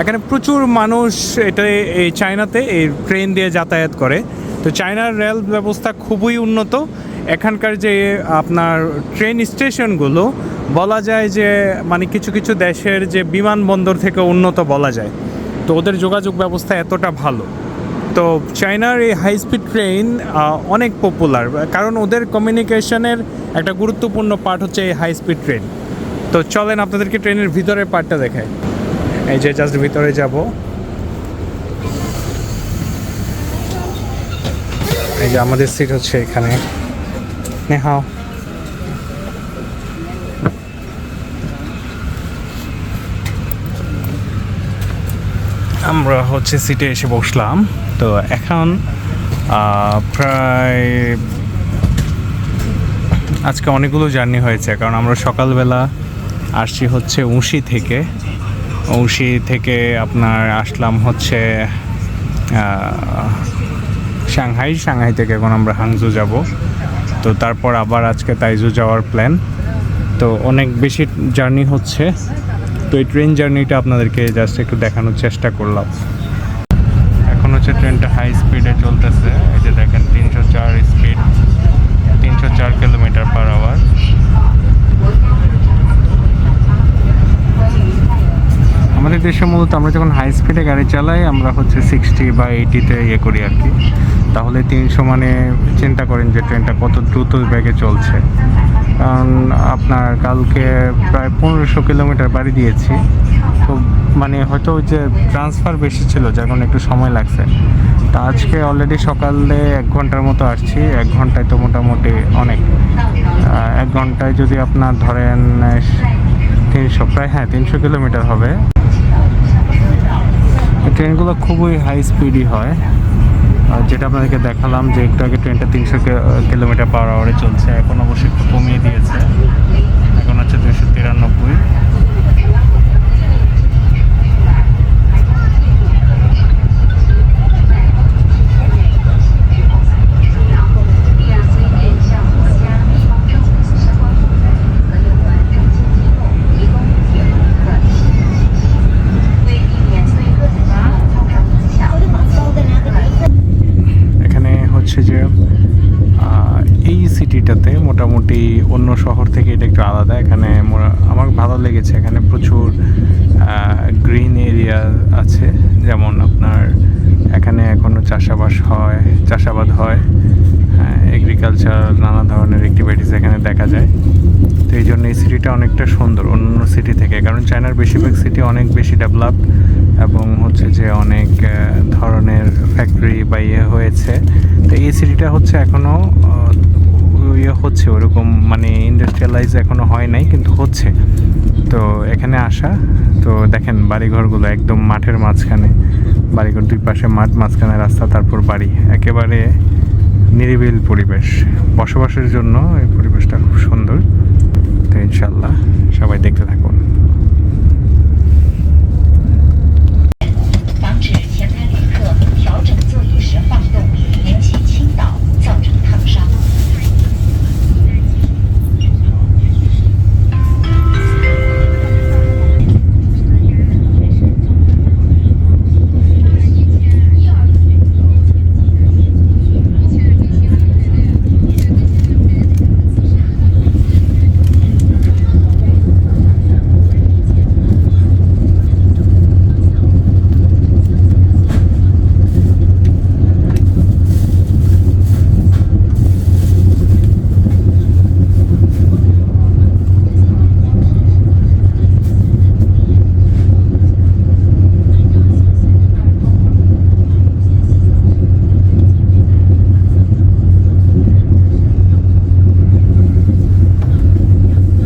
এখানে প্রচুর মানুষ এটা এই চায়নাতে এই ট্রেন দিয়ে যাতায়াত করে। তো চায়নার রেল ব্যবস্থা খুবই উন্নত। এখানকার যে আপনার ট্রেন স্টেশনগুলো, বলা যায় যে মানে কিছু কিছু দেশের যে বিমানবন্দর থেকে উন্নত বলা যায়। তো ওদের যোগাযোগ ব্যবস্থা এতটা ভালো। তো চায়নার এই হাই স্পিড ট্রেন অনেক পপুলার কারণ ওদের কমিউনিকেশনের একটা গুরুত্বপূর্ণ পার্ট হচ্ছে এই হাই স্পিড ট্রেন তো চলেন আপনাদেরকে ট্রেনের ভিতরের পার্টটা দেখায় এই যে জাস্ট ভিতরে যাব। এই যে আমাদের সিট হচ্ছে এখানে। নেহাও। আমরা হচ্ছে সিটে এসে বসলাম। তো এখন প্রায় আজকে অনেকগুলো জার্নি হয়েছে, কারণ আমরা সকালবেলা আসছি হচ্ছে উঁশি থেকে। উঁশি থেকে আপনার আসলাম হচ্ছে সাংহাই। সাংহাই থেকে এখন আমরা হাংজু যাব। তো তারপর আবার আজকে তাইজু যাওয়ার প্ল্যান তো অনেক বেশি জার্নি হচ্ছে। তো এই ট্রেন জার্নিটা আপনাদেরকে জাস্ট একটু দেখানোর চেষ্টা করলাম। এখন হচ্ছে ট্রেনটা হাই স্পিডে চলতেছে। এই যে দেখেন, তিনশো চার স্পিড তিনশো চার কিলোমিটার পার আওয়ার আমাদের দেশে মূলত আমরা যখন হাই স্পিডে গাড়ি চালাই, আমরা হচ্ছে সিক্সটি বা এইটিতে ইয়ে করি আর কি। তাহলে তিনশো মানে চিন্তা করেন যে ট্রেনটা কত দ্রুত বেগে চলছে। কারণ আপনার কালকে প্রায় পনেরোশো কিলোমিটার বাড়ি দিয়েছি। তো মানে হয়তো যে ট্রান্সফার বেশি ছিল, যার কারণে একটু সময় লাগছে। তা আজকে অলরেডি সকালে এক ঘণ্টার মতো আসছি, এক ঘন্টায় তো মোটামুটি অনেক। এক ঘন্টায় যদি আপনার ধরেন তিনশো, প্রায় হ্যাঁ তিনশো কিলোমিটার হবে। ট্রেনগুলো খুবই হাই স্পিডই হয়। আর যেটা আপনাদেরকে দেখালাম যে একটু আগে ট্রেনটা তিনশো কিলোমিটার পার আওয়ারে চলছে, এখন অবশ্যই একটু কমিয়ে দিয়েছে এখন হচ্ছে দুশো তিরানব্বই এখানে হচ্ছে যে আহ, এই সিটিটাতে মোটামুটি অন্য শহর থেকে এটা একটু আলাদা। এখানে মোরা- আমার ভালো লেগেছে। এখানে প্রচুর গ্রিন এরিয়া আছে। যেমন আপনার এখানে এখনও চাষাবাস হয়, চাষাবাদ হয়। এগ্রিকালচার নানা ধরনের অ্যাক্টিভিটিস এখানে দেখা যায়। তো এই জন্য এই সিটিটা অনেকটা সুন্দর অন্য সিটি থেকে। কারণ চায়নার বেশিরভাগ সিটি অনেক বেশি ডেভেলপ এবং হচ্ছে যে অনেক ধরনের ফ্যাক্টরি বা ইয়ে হয়েছে। তো এই সিটিটা হচ্ছে এখনও ইয়ে হচ্ছে, ওরকম মানে ইন্ডাস্ট্রিয়ালাইজ এখনও হয় নাই, কিন্তু হচ্ছে। তো এখানে আসা, তো দেখেন বাড়িঘরগুলো একদম মাঠের মাঝখানে। বাড়িঘর দুই পাশে মাঠ, মাঝখানে রাস্তা, তারপর বাড়ি। একেবারে নিরিবিল পরিবেশ। বসবাসের জন্য এই পরিবেশটা খুব সুন্দর। তো ইনশাল্লাহ সবাই দেখতে থাকুন।